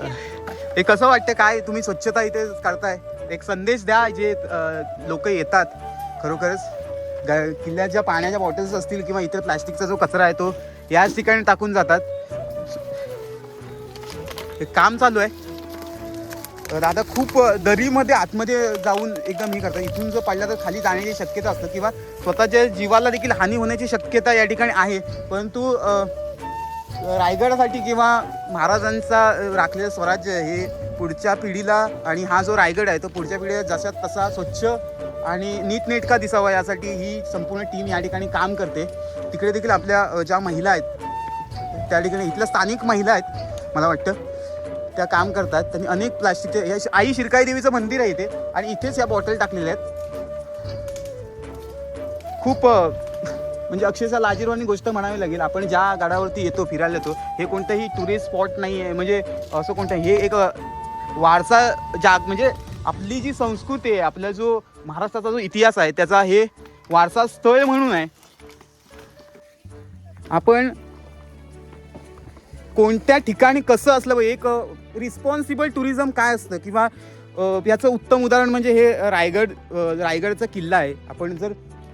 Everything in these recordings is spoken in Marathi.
हे कसं वाटतं? काय? तुम्ही स्वच्छता इथे करताय. एक संदेश द्या जे लोक येतात. खरोखरच. ग- किल्ल्याच्या पाण्याच्या बॉटल्स असतील किंवा इतर प्लास्टिकचा जो कचरा आहे तो याच ठिकाणी टाकून जातात. हे काम चालू आहे. तर दादा खूप दरीमध्ये आतमध्ये जाऊन एकदम हे करतात. इथून जर पडला तर खाली जाण्याची शक्यता असतं किंवा स्वतःच्या जीवाला देखील हानी होण्याची शक्यता या ठिकाणी आहे. परंतु रायगडासाठी किंवा महाराजांचा राखलेलं स्वराज्य हे पुढच्या पिढीला आणि हा जो रायगड आहे तो पुढच्या पिढीला जसा तसा स्वच्छ आणि नीटनेटका दिसावा यासाठी ही संपूर्ण टीम या ठिकाणी काम करते. तिकडे देखील आपल्या ज्या महिला आहेत त्या ठिकाणी इथल्या स्थानिक महिला आहेत मला वाटतं त्या काम करतात. त्यांनी अनेक प्लास्टिकचे आई शिरकाई देवीचं मंदिर आहे इथे आणि इथेच या बॉटल टाकलेल्या आहेत. खूप म्हणजे अक्षरशः लाजीरवाणी गोष्ट म्हणावी लागेल. आपण ज्या गाडावरती येतो फिरायला येतो हे कोणतंही टुरिस्ट स्पॉट नाही आहे म्हणजे असं कोणतं हे एक वारसा जाग म्हणजे आपली जी संस्कृती आहे आपला जो महाराष्ट्राचा जो इतिहास आहे त्याचा हे वारसा स्थळ म्हणून आहे. आपण कोणत्या ठिकाणी कसं असलं पाहिजे एक रिस्पॉन्सिबल टुरिझम काय असतं? किंवा याचं उत्तम उदाहरण म्हणजे हे रायगड रायगडचा किल्ला आहे. आपण जर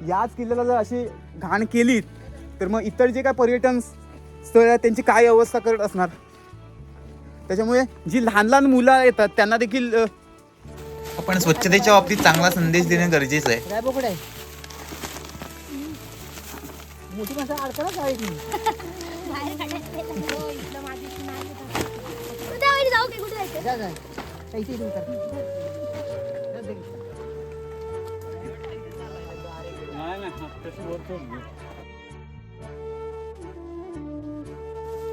याच किल्ल्याला जर अशी घाण केलीत तर मग इतर जे काय पर्यटन स्थळ आहेत त्यांची काय अवस्था करत असणार? त्याच्यामुळे जी लहान लहान मुलं येतात त्यांना देखील आपण स्वच्छतेच्या बाबतीत चांगला संदेश देणं गरजेचं आहे. काय बोकड? आहे मोठी माणसं काय जाऊ की कुठे जायचं? जा जा. पैसे इथे उतर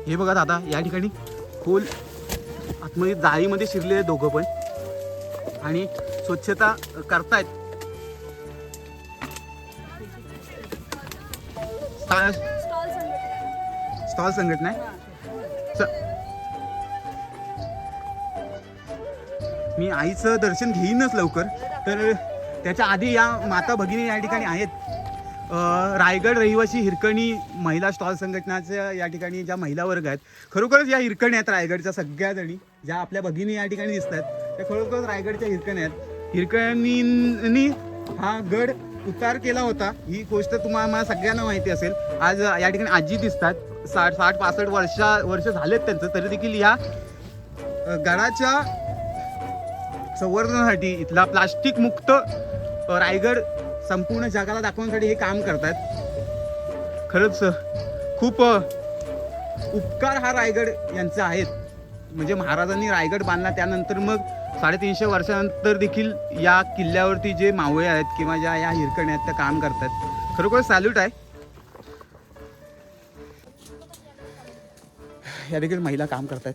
हे बघा दादा या ठिकाणी खोल आतमध्ये जाळीमध्ये शिरलेले दोघं पण. आणि स्वच्छता करतायत. स्टॉल संघटना नाही आहे मी आईचं दर्शन घेईनच लवकर तर त्याच्या आधी या माता भगिनी या ठिकाणी आहेत. रायगड रहिवासी हिरकणी महिला स्टॉल संघटनाच्या या ठिकाणी ज्या महिला वर्ग आहेत खरोखरच या हिरकणी आहेत रायगडच्या सगळ्या जणी ज्या आपल्या भगिनी या ठिकाणी दिसत आहेत त्या खरोखरच रायगडच्या हिरकणी आहेत. हिरकणींनी हा गड उतार केला होता. ही गोष्ट तुम्हाला सगळ्यांना माहिती असेल. आज या ठिकाणी आजी दिसतात. साठ साठ पासष्ट वर्षा वर्ष झालेत त्यांचं तरी देखील या गडाच्या संवर्धनासाठी इथला प्लास्टिक मुक्त रायगड संपूर्ण जगाला दाखवण्यासाठी हे काम करतात खरंच खूप उपकार हा रायगड यांचा आहेत म्हणजे महाराजांनी रायगड बांधला त्यानंतर मग साडेतीनशे वर्षानंतर देखील या किल्ल्यावरती जे मावळे आहेत किंवा ज्या या हिरकणी आहेत त्या काम करतात खरोखर सॅल्यूट आहे. या देखील महिला काम करतात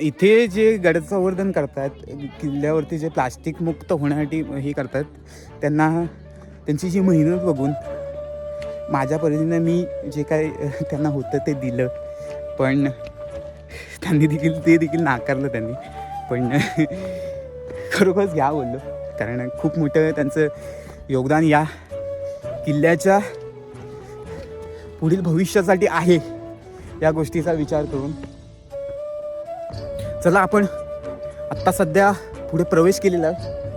इथे जे गडसंवर्धन करतात किल्ल्यावरती जे प्लास्टिक मुक्त होण्यासाठी हे करतात त्यांना त्यांची जी मेहनत बघून माझ्या परीने मी जे काय त्यांना होतं ते दिलं. पण त्यांनी देखील ते देखील नाकारलं त्यांनी. पण खरोखरच घ्या बोललो. कारण खूप मोठं त्यांचं योगदान या किल्ल्याच्या पुढील भविष्यासाठी आहे या गोष्टीचा विचार करून. चला आपण आत्ता सध्या पुढे प्रवेश केलेला. आहे